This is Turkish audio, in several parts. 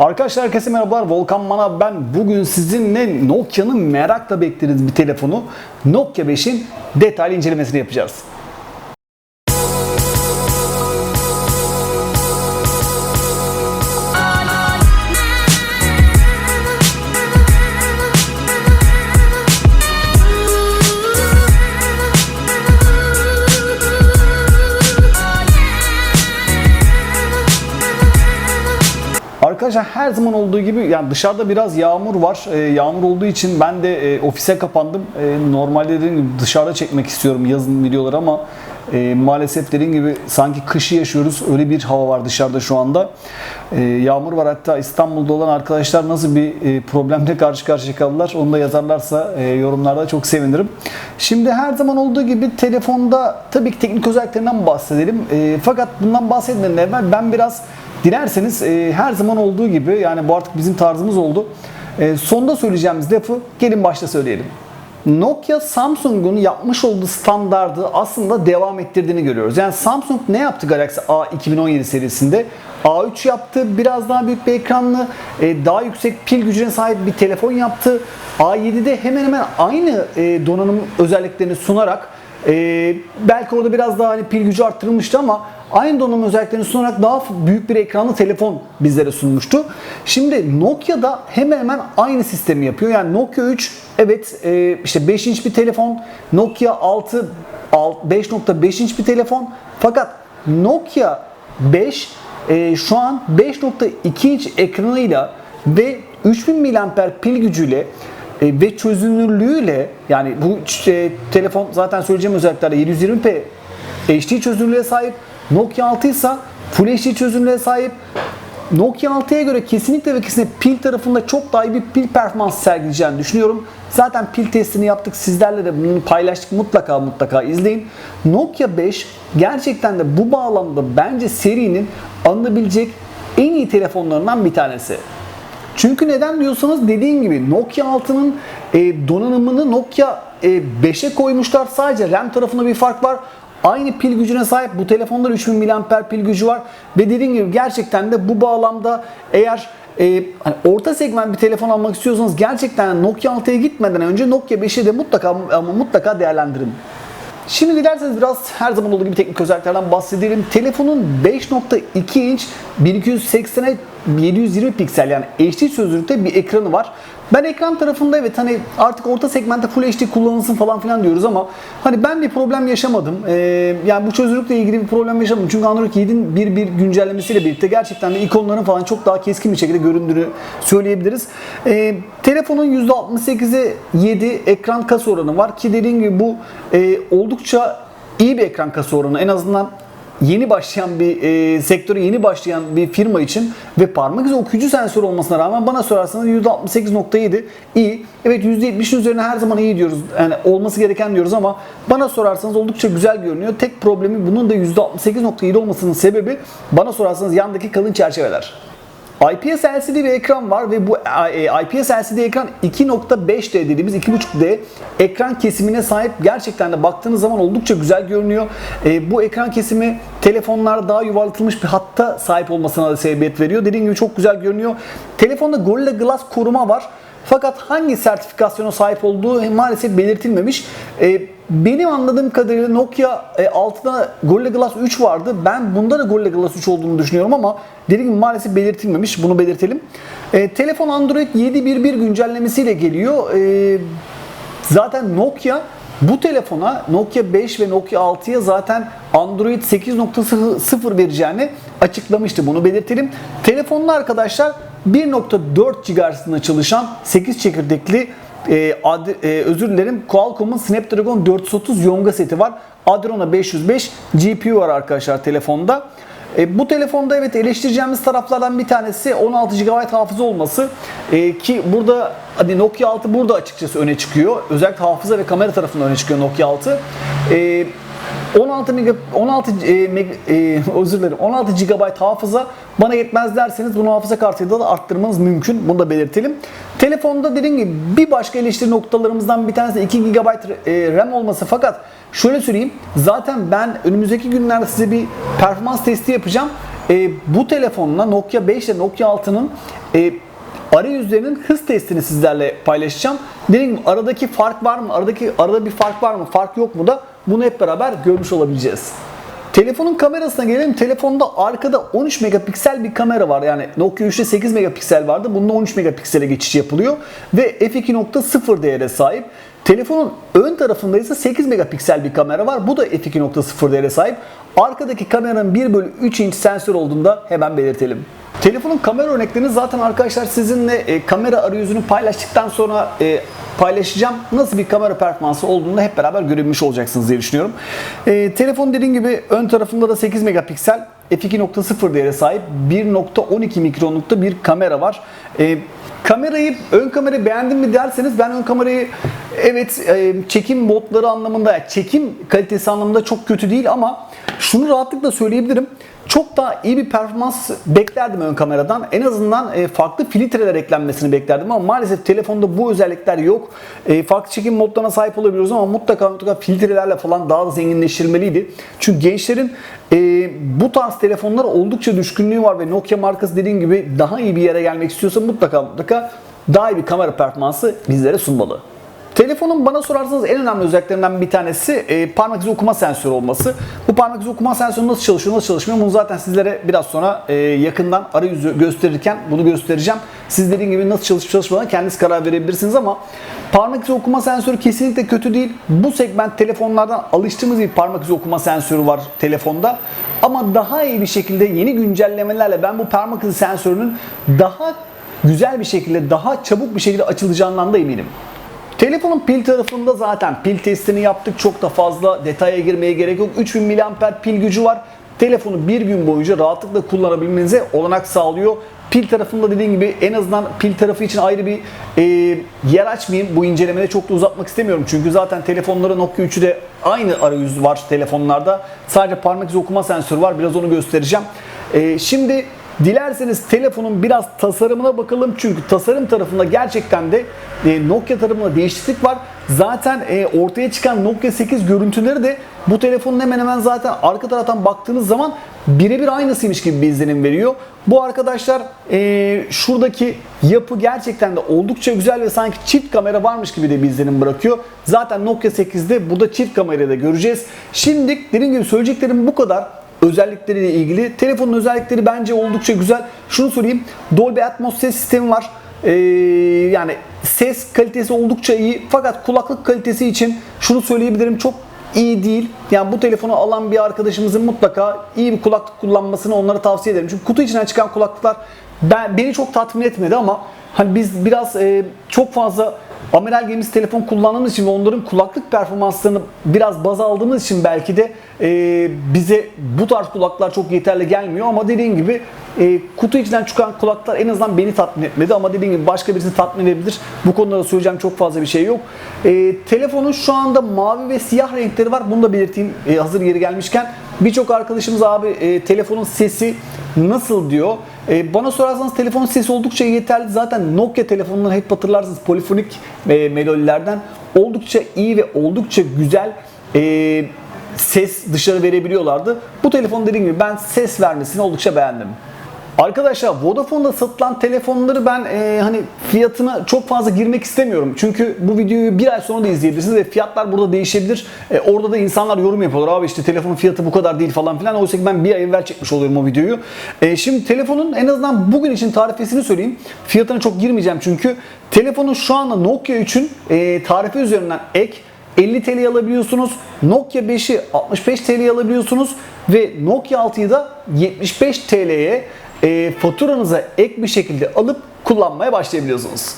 Arkadaşlar herkese merhabalar. Volkan Manav ben. Bugün sizinle Nokia'nın merakla beklediğiniz bir telefonu Nokia 5'in detaylı incelemesini yapacağız. Arkadaşlar her zaman olduğu gibi yani dışarıda biraz yağmur var. Ee, yağmur olduğu için ben de e, ofise kapandım. E, normalde dediğim gibi dışarıda çekmek istiyorum yazın videoları ama e, maalesef dediğim gibi sanki kışı yaşıyoruz. Öyle bir hava var dışarıda şu anda. E, yağmur var hatta İstanbul'da olan arkadaşlar nasıl bir e, problemle karşı karşıya kaldılar onu da yazarlarsa e, yorumlarda çok sevinirim. Şimdi her zaman olduğu gibi telefonda tabii ki teknik özelliklerinden bahsedelim. E, fakat bundan bahsetmeden evvel ben biraz Dilerseniz e, her zaman olduğu gibi yani bu artık bizim tarzımız oldu. E, sonda söyleyeceğimiz lafı gelin başta söyleyelim. Nokia Samsung'un yapmış olduğu standardı aslında devam ettirdiğini görüyoruz. Yani Samsung ne yaptı Galaxy A 2017 serisinde? A3 yaptı, biraz daha büyük bir ekranlı, e, daha yüksek pil gücüne sahip bir telefon yaptı. A7'de hemen hemen aynı e, donanım özelliklerini sunarak e, belki orada biraz daha hani pil gücü arttırılmıştı ama aynı donanım özelliklerini sunarak daha büyük bir ekranlı telefon bizlere sunmuştu. Şimdi Nokia da hemen hemen aynı sistemi yapıyor. Yani Nokia 3 evet e, işte 5 inç bir telefon. Nokia 6 5.5 inç bir telefon. Fakat Nokia 5 e, şu an 5.2 inç ekranıyla ve 3000 mAh pil gücüyle e, ve çözünürlüğüyle yani bu e, telefon zaten söyleyeceğim özelliklerde 720p HD çözünürlüğe sahip. Nokia 6 ise Full HD çözünürlüğe sahip. Nokia 6'ya göre kesinlikle ve kesinlikle pil tarafında çok daha iyi bir pil performansı sergileyeceğini düşünüyorum. Zaten pil testini yaptık. Sizlerle de bunu paylaştık. Mutlaka mutlaka izleyin. Nokia 5 gerçekten de bu bağlamda bence serinin alınabilecek en iyi telefonlarından bir tanesi. Çünkü neden diyorsanız dediğim gibi Nokia 6'nın e, donanımını Nokia e, 5'e koymuşlar. Sadece RAM tarafında bir fark var. Aynı pil gücüne sahip bu telefonlar 3000 mAh pil gücü var. Ve dediğim gibi gerçekten de bu bağlamda eğer e, hani orta segment bir telefon almak istiyorsanız gerçekten Nokia 6'ya gitmeden önce Nokia 5'i de mutlaka ama mutlaka değerlendirin. Şimdi dilerseniz biraz her zaman olduğu gibi teknik özelliklerden bahsedelim. Telefonun 5.2 inç 1280'e 720 piksel yani HD çözünürlükte bir ekranı var. Ben ekran tarafında evet hani artık orta segmentte Full HD kullanılsın falan filan diyoruz ama hani ben bir problem yaşamadım. Ee, yani bu çözünürlükle ilgili bir problem yaşamadım. Çünkü Android 7'in bir bir güncellemesiyle birlikte gerçekten de ikonların falan çok daha keskin bir şekilde göründüğünü söyleyebiliriz. Ee, telefonun %68'e 7 ekran kasa oranı var ki dediğim gibi bu e, oldukça iyi bir ekran kasa oranı. En azından yeni başlayan bir e, sektöre yeni başlayan bir firma için ve parmak izi okuyucu sensör olmasına rağmen bana sorarsanız %68.7 iyi. Evet %70'in üzerine her zaman iyi diyoruz. Yani olması gereken diyoruz ama bana sorarsanız oldukça güzel görünüyor. Tek problemi bunun da %68.7 olmasının sebebi bana sorarsanız yandaki kalın çerçeveler. IPS LCD bir ekran var ve bu e, IPS LCD ekran 2.5D dediğimiz 2.5D ekran kesimine sahip. Gerçekten de baktığınız zaman oldukça güzel görünüyor. E, bu ekran kesimi telefonlarda daha yuvarlatılmış bir hatta sahip olmasına da sebebiyet veriyor. Dediğim gibi çok güzel görünüyor. Telefonda Gorilla Glass koruma var. Fakat hangi sertifikasyona sahip olduğu maalesef belirtilmemiş. E, benim anladığım kadarıyla Nokia e, 6'da Gorilla Glass 3 vardı. Ben bunda da Gorilla Glass 3 olduğunu düşünüyorum ama dediğim gibi maalesef belirtilmemiş. Bunu belirtelim. E, telefon Android 7.1.1 güncellemesiyle geliyor. E, zaten Nokia bu telefona Nokia 5 ve Nokia 6'ya zaten Android 8.0 vereceğini açıklamıştı. Bunu belirtelim. Telefonla arkadaşlar 1.4 GHz hızında çalışan 8 çekirdekli e, ad, e, özür dilerim Qualcomm'un Snapdragon 430 Yonga seti var. Adreno 505 GPU var arkadaşlar telefonda. E, bu telefonda evet eleştireceğimiz taraflardan bir tanesi 16 GB hafıza olması e, ki burada hadi Nokia 6 burada açıkçası öne çıkıyor. Özellikle hafıza ve kamera tarafından öne çıkıyor Nokia 6. E, 16 mega 16 e, meg, e, özür dilerim 16 GB hafıza bana yetmez derseniz bunu hafıza kartıyla da arttırmanız mümkün. Bunu da belirtelim. Telefonda dediğim gibi bir başka eleştiri noktalarımızdan bir tanesi 2 GB e, RAM olması fakat şöyle söyleyeyim zaten ben önümüzdeki günlerde size bir performans testi yapacağım. E, bu telefonla Nokia 5 ile Nokia 6'nın e, arayüzlerinin hız testini sizlerle paylaşacağım. Dediğim gibi aradaki fark var mı? Aradaki arada bir fark var mı? Fark yok mu da bunu hep beraber görmüş olabileceğiz. Telefonun kamerasına gelelim. Telefonda arkada 13 megapiksel bir kamera var. Yani Nokia 3'te 8 megapiksel vardı. Bunda 13 megapiksele geçiş yapılıyor. Ve f2.0 değere sahip. Telefonun ön tarafında ise 8 megapiksel bir kamera var. Bu da f2.0 değere sahip. Arkadaki kameranın 1 bölü 3 inç sensör olduğunda hemen belirtelim. Telefonun kamera örneklerini zaten arkadaşlar sizinle e, kamera arayüzünü paylaştıktan sonra e, paylaşacağım. Nasıl bir kamera performansı olduğunu hep beraber görebilmiş olacaksınız diye düşünüyorum. E, telefon dediğim gibi ön tarafında da 8 megapiksel f2.0 değere sahip 1.12 mikronlukta bir kamera var. E, kamerayı, ön kamerayı beğendim mi derseniz ben ön kamerayı evet e, çekim modları anlamında, çekim kalitesi anlamında çok kötü değil ama şunu rahatlıkla söyleyebilirim. Çok daha iyi bir performans beklerdim ön kameradan. En azından e, farklı filtreler eklenmesini beklerdim ama maalesef telefonda bu özellikler yok. E, farklı çekim modlarına sahip olabiliyoruz ama mutlaka mutlaka filtrelerle falan daha da zenginleştirilmeliydi. Çünkü gençlerin e, bu tarz telefonlara oldukça düşkünlüğü var ve Nokia markası dediğim gibi daha iyi bir yere gelmek istiyorsa mutlaka mutlaka daha iyi bir kamera performansı bizlere sunmalı. Telefonun bana sorarsanız en önemli özelliklerinden bir tanesi e, parmak izi okuma sensörü olması. Bu parmak izi okuma sensörü nasıl çalışıyor, nasıl çalışmıyor bunu zaten sizlere biraz sonra e, yakından arayüzü gösterirken bunu göstereceğim. Siz dediğim gibi nasıl çalışıp çalışmadığına kendiniz karar verebilirsiniz ama parmak izi okuma sensörü kesinlikle kötü değil. Bu segment telefonlardan alıştığımız bir parmak izi okuma sensörü var telefonda. Ama daha iyi bir şekilde yeni güncellemelerle ben bu parmak izi sensörünün daha güzel bir şekilde, daha çabuk bir şekilde açılacağından da eminim. Telefonun pil tarafında zaten pil testini yaptık. Çok da fazla detaya girmeye gerek yok. 3000 mAh pil gücü var. Telefonu bir gün boyunca rahatlıkla kullanabilmenize olanak sağlıyor. Pil tarafında dediğim gibi en azından pil tarafı için ayrı bir e, yer açmayayım. Bu incelemede çok da uzatmak istemiyorum. Çünkü zaten telefonları Nokia 3'de aynı arayüz var telefonlarda. Sadece parmak izi okuma sensörü var. Biraz onu göstereceğim. E, şimdi Dilerseniz telefonun biraz tasarımına bakalım çünkü tasarım tarafında gerçekten de e, Nokia tarafında değişiklik var. Zaten e, ortaya çıkan Nokia 8 görüntüleri de bu telefonun hemen hemen zaten arka taraftan baktığınız zaman birebir aynısıymış gibi bir izlenim veriyor. Bu arkadaşlar e, şuradaki yapı gerçekten de oldukça güzel ve sanki çift kamera varmış gibi de bir izlenim bırakıyor. Zaten Nokia 8'de burada çift kamerayı da göreceğiz. Şimdi dediğim gibi söyleyeceklerim bu kadar özellikleriyle ilgili. Telefonun özellikleri bence oldukça güzel. Şunu söyleyeyim. Dolby Atmos ses sistemi var. Ee, yani ses kalitesi oldukça iyi. Fakat kulaklık kalitesi için şunu söyleyebilirim çok iyi değil. Yani bu telefonu alan bir arkadaşımızın mutlaka iyi bir kulaklık kullanmasını onlara tavsiye ederim. Çünkü kutu içinden çıkan kulaklıklar ben, beni çok tatmin etmedi ama hani biz biraz e, çok fazla amiral gemisi telefon kullandığımız için ve onların kulaklık performanslarını biraz baz aldığımız için belki de e, bize bu tarz kulaklar çok yeterli gelmiyor ama dediğim gibi e, kutu içinden çıkan kulaklar en azından beni tatmin etmedi ama dediğim gibi başka birisini tatmin edebilir. Bu konuda da söyleyeceğim çok fazla bir şey yok. E, telefonun şu anda mavi ve siyah renkleri var. Bunu da belirteyim e, hazır yeri gelmişken. Birçok arkadaşımız abi e, telefonun sesi nasıl diyor. E, bana sorarsanız telefonun sesi oldukça yeterli. Zaten Nokia telefonları hep hatırlarsınız polifonik e, melodilerden oldukça iyi ve oldukça güzel e, ses dışarı verebiliyorlardı. Bu telefon dediğim gibi ben ses vermesini oldukça beğendim. Arkadaşlar Vodafone'da satılan telefonları ben e, hani fiyatına çok fazla girmek istemiyorum. Çünkü bu videoyu bir ay sonra da izleyebilirsiniz ve fiyatlar burada değişebilir. E, orada da insanlar yorum yapıyorlar. Abi işte telefonun fiyatı bu kadar değil falan filan. Oysa ki ben bir ay evvel çekmiş oluyorum o videoyu. E, şimdi telefonun en azından bugün için tarifesini söyleyeyim. Fiyatına çok girmeyeceğim çünkü. Telefonun şu anda Nokia 3'ün e, tarife üzerinden ek 50 TL alabiliyorsunuz. Nokia 5'i 65 TL alabiliyorsunuz ve Nokia 6'yı da 75 TL'ye e, faturanıza ek bir şekilde alıp kullanmaya başlayabiliyorsunuz.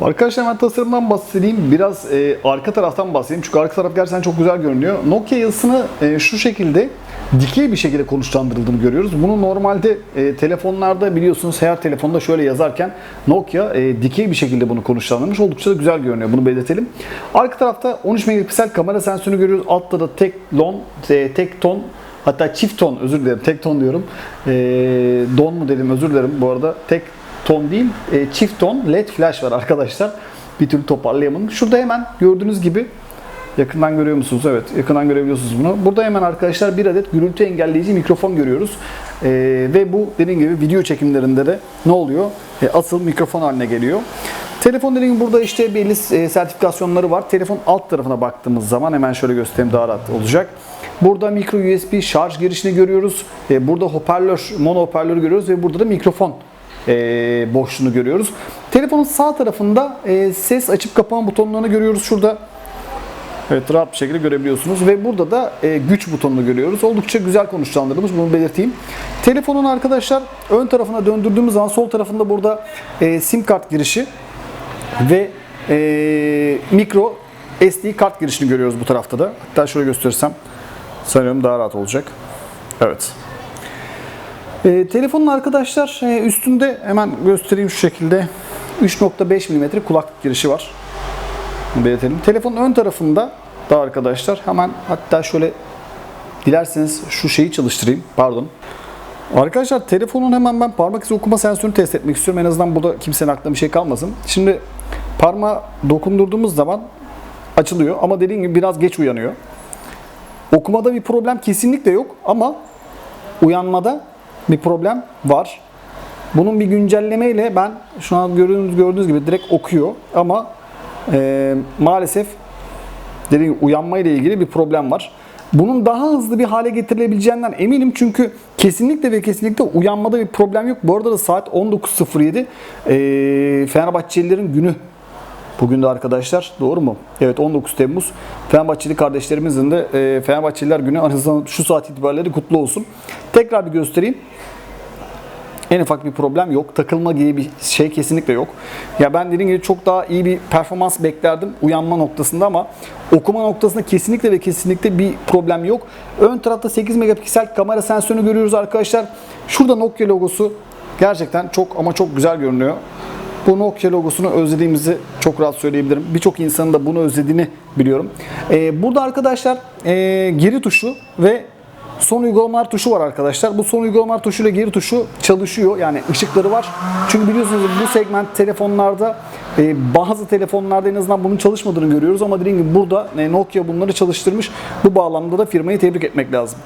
Arkadaşlar ben tasarımdan bahsedeyim. Biraz e, arka taraftan bahsedeyim. Çünkü arka taraf gerçekten çok güzel görünüyor. Nokia yazısını e, şu şekilde dikey bir şekilde konuşlandırıldığını görüyoruz. Bunu normalde e, telefonlarda biliyorsunuz her telefonda şöyle yazarken Nokia e, dikey bir şekilde bunu konuşlandırmış. Oldukça da güzel görünüyor. Bunu belirtelim. Arka tarafta 13 megapiksel kamera sensörünü görüyoruz. Altta da tek lon, e, tek ton Hatta çift ton özür dilerim. Tek ton diyorum. E, don mu dedim özür dilerim bu arada. Tek ton değil. E, çift ton led flash var arkadaşlar. Bir türlü toparlayamadım. Şurada hemen gördüğünüz gibi Yakından görüyor musunuz? Evet, yakından görebiliyorsunuz bunu. Burada hemen arkadaşlar bir adet gürültü engelleyici mikrofon görüyoruz. Ee, ve bu dediğim gibi video çekimlerinde de ne oluyor? e, asıl mikrofon haline geliyor. Telefon dediğim burada işte belli e, sertifikasyonları var. Telefon alt tarafına baktığımız zaman hemen şöyle göstereyim daha rahat olacak. Burada micro USB şarj girişini görüyoruz. E, Burada hoparlör, mono hoparlörü görüyoruz ve burada da mikrofon e, boşluğunu görüyoruz. Telefonun sağ tarafında ses açıp kapama butonlarını görüyoruz şurada. Evet rahat bir şekilde görebiliyorsunuz ve burada da e, güç butonunu görüyoruz. Oldukça güzel konuşlandırdığımız bunu belirteyim. Telefonun arkadaşlar ön tarafına döndürdüğümüz zaman sol tarafında burada e, sim kart girişi ve e, mikro SD kart girişini görüyoruz bu tarafta da. Hatta şöyle gösterirsem sanıyorum daha rahat olacak. Evet. E, telefonun arkadaşlar e, üstünde hemen göstereyim şu şekilde 3.5 mm kulaklık girişi var. Belirtelim. Telefonun ön tarafında da arkadaşlar hemen hatta şöyle dilerseniz şu şeyi çalıştırayım. Pardon. Arkadaşlar telefonun hemen ben parmak izi okuma sensörünü test etmek istiyorum. En azından burada kimsenin aklına bir şey kalmasın. Şimdi parmağı dokundurduğumuz zaman açılıyor ama dediğim gibi biraz geç uyanıyor. Okumada bir problem kesinlikle yok ama uyanmada bir problem var. Bunun bir güncellemeyle ben şu an gördüğünüz, gördüğünüz gibi direkt okuyor ama e, maalesef dediğim gibi uyanma ile ilgili bir problem var. Bunun daha hızlı bir hale getirilebileceğinden eminim çünkü kesinlikle ve kesinlikle uyanmada bir problem yok. Bu arada da saat 19.07 e, Fenerbahçelilerin günü Bugün de arkadaşlar doğru mu? Evet 19 Temmuz. Fenerbahçeli kardeşlerimizin de e, Fenerbahçeliler günü en azından şu saat itibariyle kutlu olsun. Tekrar bir göstereyim. En ufak bir problem yok. Takılma gibi bir şey kesinlikle yok. Ya ben dediğim gibi çok daha iyi bir performans beklerdim uyanma noktasında ama okuma noktasında kesinlikle ve kesinlikle bir problem yok. Ön tarafta 8 megapiksel kamera sensörünü görüyoruz arkadaşlar. Şurada Nokia logosu gerçekten çok ama çok güzel görünüyor. Bu Nokia logosunu özlediğimizi çok rahat söyleyebilirim. Birçok insanın da bunu özlediğini biliyorum. Ee, burada arkadaşlar e, geri tuşu ve son uygulamalar tuşu var arkadaşlar. Bu son uygulamalar tuşu ile geri tuşu çalışıyor. Yani ışıkları var. Çünkü biliyorsunuz bu segment telefonlarda e, bazı telefonlarda en azından bunun çalışmadığını görüyoruz ama dediğim gibi burada e, Nokia bunları çalıştırmış. Bu bağlamda da firmayı tebrik etmek lazım.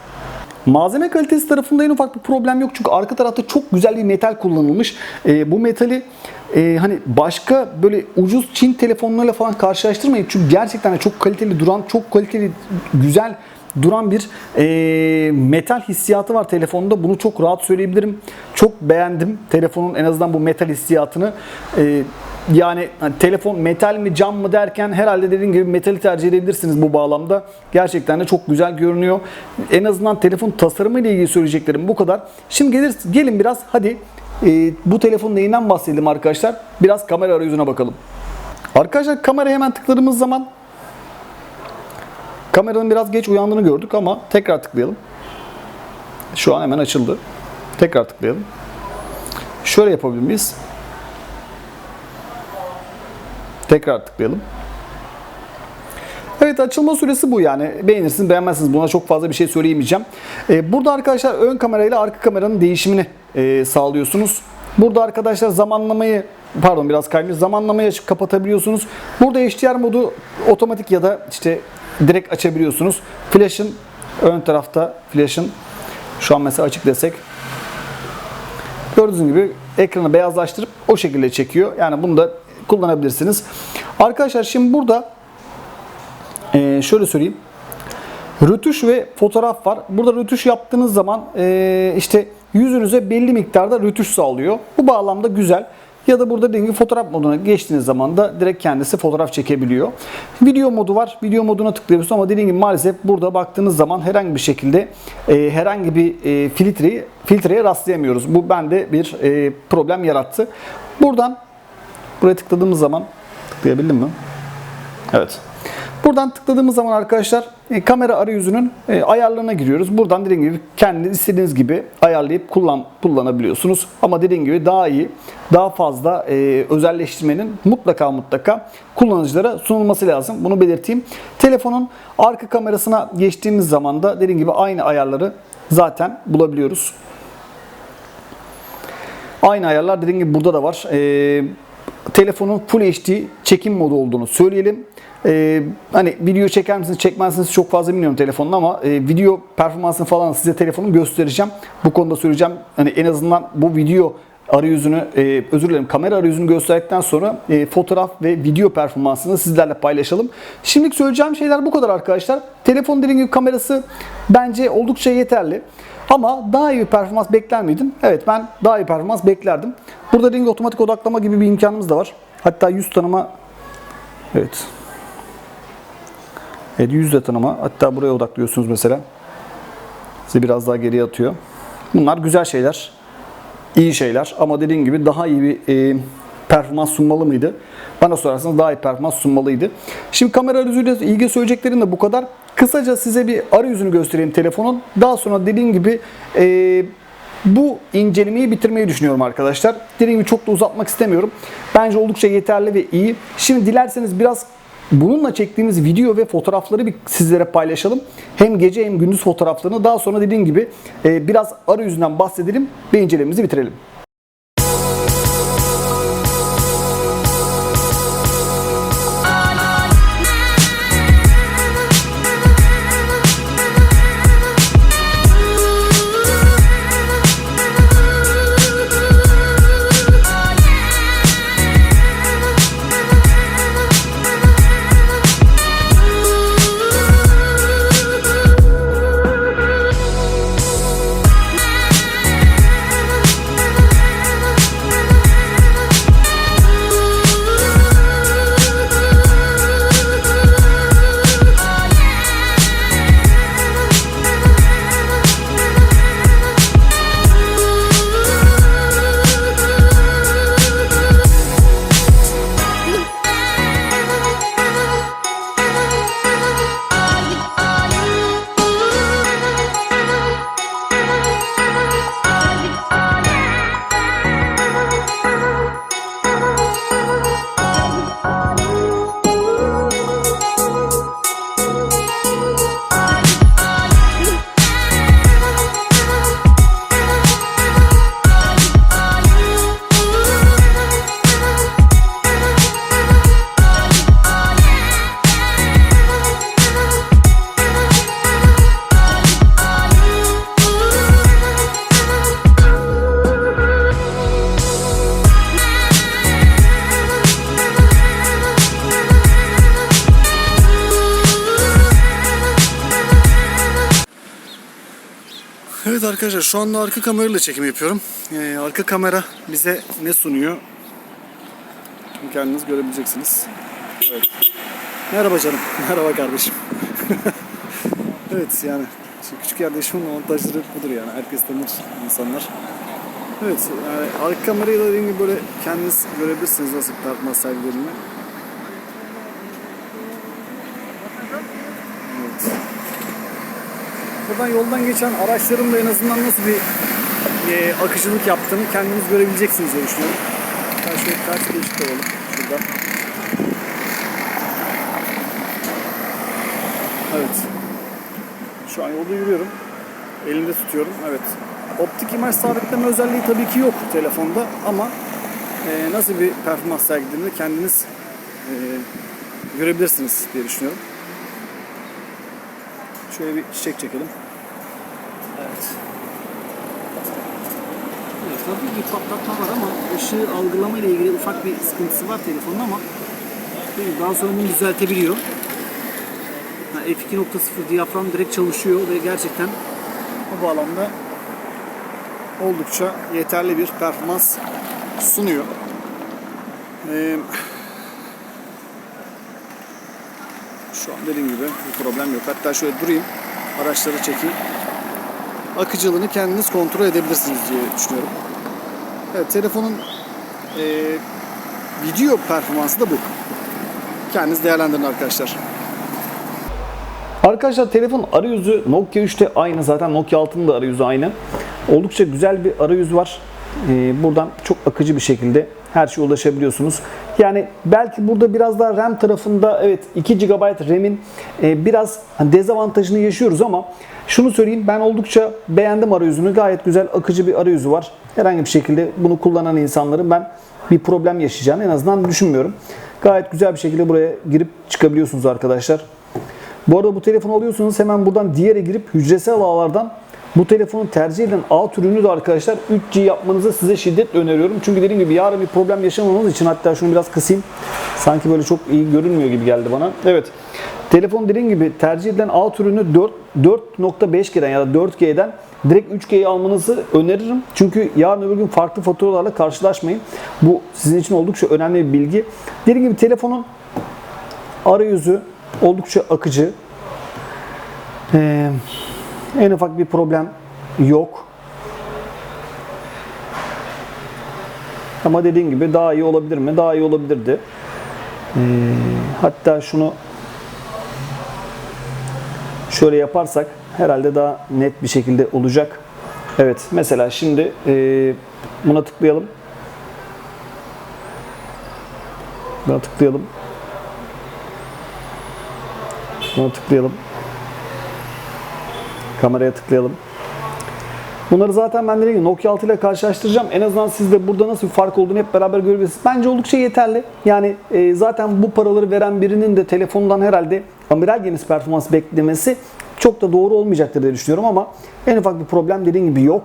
Malzeme kalitesi tarafında en ufak bir problem yok çünkü arka tarafta çok güzel bir metal kullanılmış. E, bu metali e, hani başka böyle ucuz Çin telefonlarıyla falan karşılaştırmayın çünkü gerçekten çok kaliteli duran, çok kaliteli, güzel duran bir e, metal hissiyatı var telefonda. Bunu çok rahat söyleyebilirim. Çok beğendim telefonun en azından bu metal hissiyatını. E, yani hani telefon metal mi cam mı derken herhalde dediğim gibi metali tercih edebilirsiniz bu bağlamda. Gerçekten de çok güzel görünüyor. En azından telefon tasarımı ile ilgili söyleyeceklerim bu kadar. Şimdi gelir, gelin biraz hadi e, bu telefonun neyinden bahsedelim arkadaşlar. Biraz kamera arayüzüne bakalım. Arkadaşlar kameraya hemen tıkladığımız zaman kameranın biraz geç uyandığını gördük ama tekrar tıklayalım. Şu an hemen açıldı. Tekrar tıklayalım. Şöyle yapabilir miyiz? Tekrar tıklayalım. Evet açılma süresi bu yani. Beğenirsiniz beğenmezsiniz buna çok fazla bir şey söyleyemeyeceğim. Ee, burada arkadaşlar ön kamera ile arka kameranın değişimini e, sağlıyorsunuz. Burada arkadaşlar zamanlamayı pardon biraz kaymış zamanlamayı açıp kapatabiliyorsunuz. Burada HDR modu otomatik ya da işte direkt açabiliyorsunuz. Flash'ın ön tarafta flash'ın şu an mesela açık desek gördüğünüz gibi ekranı beyazlaştırıp o şekilde çekiyor. Yani bunu da kullanabilirsiniz. Arkadaşlar şimdi burada e, şöyle söyleyeyim. Rötuş ve fotoğraf var. Burada rötuş yaptığınız zaman e, işte yüzünüze belli miktarda rötuş sağlıyor. Bu bağlamda güzel. Ya da burada dediğim gibi fotoğraf moduna geçtiğiniz zaman da direkt kendisi fotoğraf çekebiliyor. Video modu var. Video moduna tıklıyorsunuz ama dediğim gibi maalesef burada baktığınız zaman herhangi bir şekilde e, herhangi bir e, filtreyi filtreye rastlayamıyoruz. Bu bende bir e, problem yarattı. Buradan buraya tıkladığımız zaman tıklayabildim mi? Evet. Buradan tıkladığımız zaman arkadaşlar e, kamera arayüzünün e, ayarlarına giriyoruz. Buradan dediğim gibi kendi istediğiniz gibi ayarlayıp kullan kullanabiliyorsunuz. Ama dediğim gibi daha iyi, daha fazla e, özelleştirmenin mutlaka mutlaka kullanıcılara sunulması lazım. Bunu belirteyim. Telefonun arka kamerasına geçtiğimiz zaman da dediğim gibi aynı ayarları zaten bulabiliyoruz. Aynı ayarlar dediğim gibi burada da var. Ee, telefonun Full HD çekim modu olduğunu söyleyelim. Ee, hani video çeker misiniz çekmez misiniz çok fazla bilmiyorum telefonun ama e, video performansını falan size telefonun göstereceğim. Bu konuda söyleyeceğim. Hani en azından bu video arayüzünü, e, özür dilerim kamera arayüzünü gösterdikten sonra e, fotoğraf ve video performansını sizlerle paylaşalım. Şimdilik söyleyeceğim şeyler bu kadar arkadaşlar. Telefon dediğim gibi kamerası bence oldukça yeterli. Ama daha iyi bir performans bekler miydin? Evet ben daha iyi performans beklerdim. Burada gibi otomatik odaklama gibi bir imkanımız da var. Hatta yüz tanıma evet. Yüzle tanıma. Hatta buraya odaklıyorsunuz mesela. Sizi biraz daha geriye atıyor. Bunlar güzel şeyler. iyi şeyler. Ama dediğim gibi daha iyi bir e, performans sunmalı mıydı? Bana sorarsanız daha iyi performans sunmalıydı. Şimdi kamera arayüzüyle ilgili söyleyeceklerim de bu kadar. Kısaca size bir arayüzünü göstereyim telefonun. Daha sonra dediğim gibi e, bu incelemeyi bitirmeyi düşünüyorum arkadaşlar. Dediğim gibi çok da uzatmak istemiyorum. Bence oldukça yeterli ve iyi. Şimdi dilerseniz biraz bununla çektiğimiz video ve fotoğrafları bir sizlere paylaşalım. Hem gece hem gündüz fotoğraflarını. Daha sonra dediğim gibi e, biraz arayüzünden bahsedelim ve incelememizi bitirelim. Şu anda arka kamerayla çekim yapıyorum. Ee, arka kamera bize ne sunuyor? Kendiniz görebileceksiniz. Evet. Merhaba canım. Merhaba kardeşim. evet yani şu küçük yerde yaşamın avantajları budur yani. Herkes tanır insanlar. Evet yani arka kamerayı da dediğim gibi böyle kendiniz görebilirsiniz nasıl performans sergilerini. Buradan yoldan geçen araçların da en azından nasıl bir e, akıcılık yaptığını kendiniz görebileceksiniz diye düşünüyorum. Ben şöyle ters ışık alalım şuradan. Evet. Şu an yolda yürüyorum. Elimde tutuyorum. Evet. Optik imaj sabitleme özelliği tabii ki yok telefonda ama e, nasıl bir performans sergilediğini kendiniz e, görebilirsiniz diye düşünüyorum. Şöyle bir çiçek çekelim. Evet. Evet, tabii bir patlatma var ama ışığı algılama ile ilgili ufak bir sıkıntısı var telefonun ama daha sonra bunu düzeltebiliyor. Ha, F2.0 diyafram direkt çalışıyor ve gerçekten o bağlamda oldukça yeterli bir performans sunuyor. Ee, Şu an dediğim gibi bir problem yok. Hatta şöyle durayım, araçları çekeyim. Akıcılığını kendiniz kontrol edebilirsiniz diye düşünüyorum. Evet, telefonun e, video performansı da bu. Kendiniz değerlendirin arkadaşlar. Arkadaşlar telefon arayüzü Nokia 3'te aynı zaten Nokia 6'nın da arayüzü aynı. Oldukça güzel bir arayüz var. Ee, buradan çok akıcı bir şekilde her şeye ulaşabiliyorsunuz. Yani belki burada biraz daha RAM tarafında evet 2 GB RAM'in e, biraz dezavantajını yaşıyoruz ama şunu söyleyeyim ben oldukça beğendim arayüzünü. Gayet güzel akıcı bir arayüzü var. Herhangi bir şekilde bunu kullanan insanların ben bir problem yaşayacağını en azından düşünmüyorum. Gayet güzel bir şekilde buraya girip çıkabiliyorsunuz arkadaşlar. Bu arada bu telefonu alıyorsanız hemen buradan diğere girip hücresel ağlardan Bu telefonu tercih eden alt ürünü de arkadaşlar 3G yapmanızı size şiddetle öneriyorum. Çünkü dediğim gibi yarın bir problem yaşamamamız için hatta şunu biraz kısayım. Sanki böyle çok iyi görünmüyor gibi geldi bana. Evet. Telefon dediğim gibi tercih edilen alt ürünü 4 4.5G'den ya da 4G'den direkt 3G'yi almanızı öneririm. Çünkü yarın öbür gün farklı faturalarla karşılaşmayın. Bu sizin için oldukça önemli bir bilgi. Dediğim gibi telefonun arayüzü oldukça akıcı. Ee, en ufak bir problem yok. Ama dediğim gibi daha iyi olabilir mi? Daha iyi olabilirdi. Ee, hatta şunu şöyle yaparsak herhalde daha net bir şekilde olacak. Evet mesela şimdi e, buna tıklayalım. Buna tıklayalım. Buna tıklayalım. Kameraya tıklayalım. Bunları zaten ben dediğim gibi Nokia 6 ile karşılaştıracağım. En azından siz de burada nasıl bir fark olduğunu hep beraber görebilirsiniz. Bence oldukça yeterli. Yani e, zaten bu paraları veren birinin de telefondan herhalde amiral gemisi performans beklemesi çok da doğru olmayacaktır diye düşünüyorum ama en ufak bir problem dediğim gibi yok.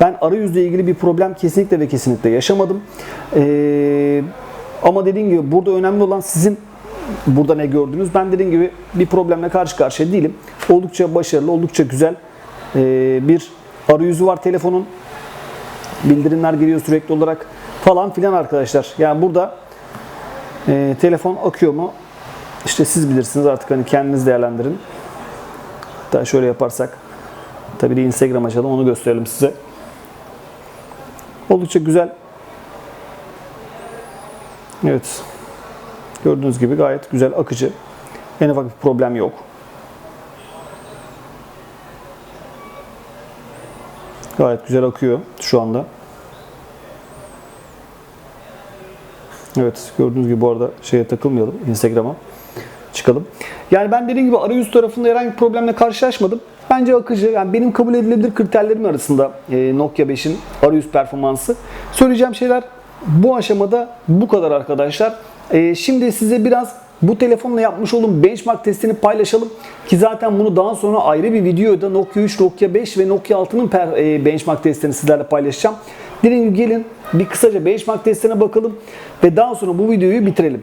Ben arayüzle ilgili bir problem kesinlikle ve kesinlikle yaşamadım. Ee, ama dediğim gibi burada önemli olan sizin burada ne gördünüz. Ben dediğim gibi bir problemle karşı karşıya değilim. Oldukça başarılı, oldukça güzel ee, bir arayüzü var telefonun. Bildirimler geliyor sürekli olarak falan filan arkadaşlar. Yani burada e, telefon akıyor mu? İşte siz bilirsiniz artık hani kendiniz değerlendirin. Hatta şöyle yaparsak tabii de Instagram açalım onu gösterelim size. Oldukça güzel. Evet. Gördüğünüz gibi gayet güzel akıcı. En ufak bir problem yok. Gayet güzel akıyor şu anda. Evet gördüğünüz gibi bu arada şeye takılmayalım Instagram'a çıkalım. Yani ben dediğim gibi arayüz tarafında herhangi bir problemle karşılaşmadım. Bence akıcı. Yani benim kabul edilebilir kriterlerim arasında e, Nokia 5'in arayüz performansı. Söyleyeceğim şeyler bu aşamada bu kadar arkadaşlar. E, şimdi size biraz bu telefonla yapmış olduğum benchmark testini paylaşalım. Ki zaten bunu daha sonra ayrı bir videoda Nokia 3, Nokia 5 ve Nokia 6'nın per- e, benchmark testini sizlerle paylaşacağım. Dediğim gibi gelin bir kısaca benchmark testine bakalım ve daha sonra bu videoyu bitirelim.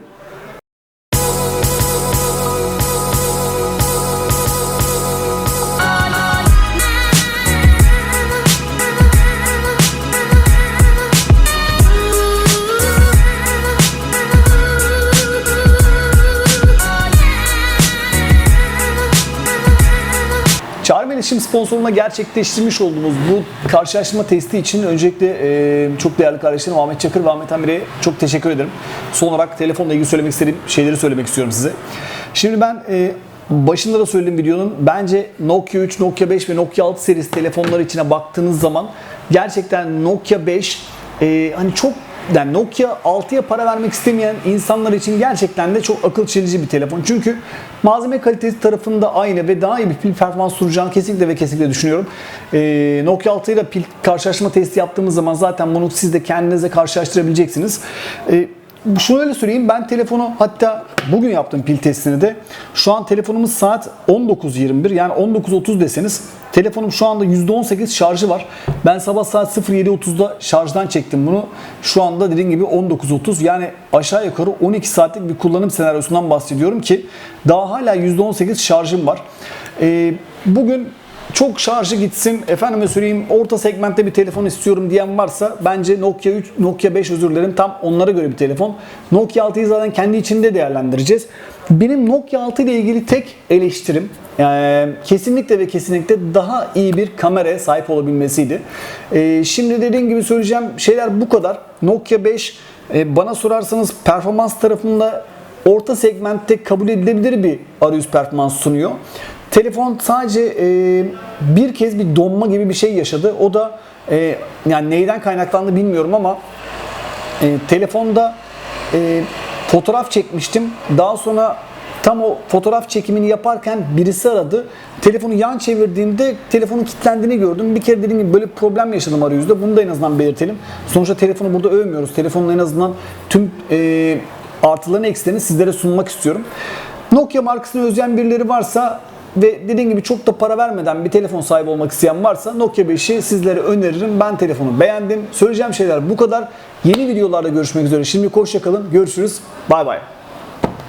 İletişim sponsorluğuna gerçekleştirmiş olduğumuz bu karşılaştırma testi için öncelikle e, çok değerli kardeşlerim Ahmet Çakır ve Ahmet Amir'e çok teşekkür ederim. Son olarak telefonla ilgili söylemek istediğim şeyleri söylemek istiyorum size. Şimdi ben e, başında da söylediğim videonun bence Nokia 3, Nokia 5 ve Nokia 6 serisi telefonlar içine baktığınız zaman gerçekten Nokia 5 e, hani çok yani Nokia 6'ya para vermek istemeyen insanlar için gerçekten de çok akıl çelici bir telefon. Çünkü malzeme kalitesi tarafında aynı ve daha iyi bir pil performans sunacağını kesinlikle ve kesinlikle düşünüyorum. Ee, Nokia 6 ile pil karşılaştırma testi yaptığımız zaman zaten bunu siz de kendinize karşılaştırabileceksiniz. Ee, şunu öyle söyleyeyim ben telefonu hatta bugün yaptığım pil testini de şu an telefonumuz saat 19.21 yani 19.30 deseniz telefonum şu anda %18 şarjı var. Ben sabah saat 07.30'da şarjdan çektim bunu. Şu anda dediğim gibi 19.30 yani aşağı yukarı 12 saatlik bir kullanım senaryosundan bahsediyorum ki daha hala %18 şarjım var. Ee, bugün çok şarjı gitsin, efendime söyleyeyim orta segmentte bir telefon istiyorum diyen varsa bence Nokia 3, Nokia 5 özür dilerim tam onlara göre bir telefon. Nokia 6'yı zaten kendi içinde değerlendireceğiz. Benim Nokia 6 ile ilgili tek eleştirim yani kesinlikle ve kesinlikle daha iyi bir kameraya sahip olabilmesiydi. Ee, şimdi dediğim gibi söyleyeceğim şeyler bu kadar. Nokia 5 e, bana sorarsanız performans tarafında orta segmentte kabul edilebilir bir arayüz performans sunuyor. Telefon sadece e, bir kez bir donma gibi bir şey yaşadı. O da e, yani neyden kaynaklandı bilmiyorum ama e, telefonda e, fotoğraf çekmiştim. Daha sonra tam o fotoğraf çekimini yaparken birisi aradı. Telefonu yan çevirdiğimde telefonun kilitlendiğini gördüm. Bir kere dediğim gibi böyle bir problem yaşadım arayüzde. Bunu da en azından belirtelim. Sonuçta telefonu burada övmüyoruz. Telefonun en azından tüm e, artılarını eksilerini sizlere sunmak istiyorum. Nokia markasını özleyen birileri varsa ve dediğim gibi çok da para vermeden bir telefon sahibi olmak isteyen varsa Nokia 5'i sizlere öneririm. Ben telefonu beğendim. Söyleyeceğim şeyler bu kadar. Yeni videolarda görüşmek üzere. Şimdi hoşça kalın. Görüşürüz. Bay bay.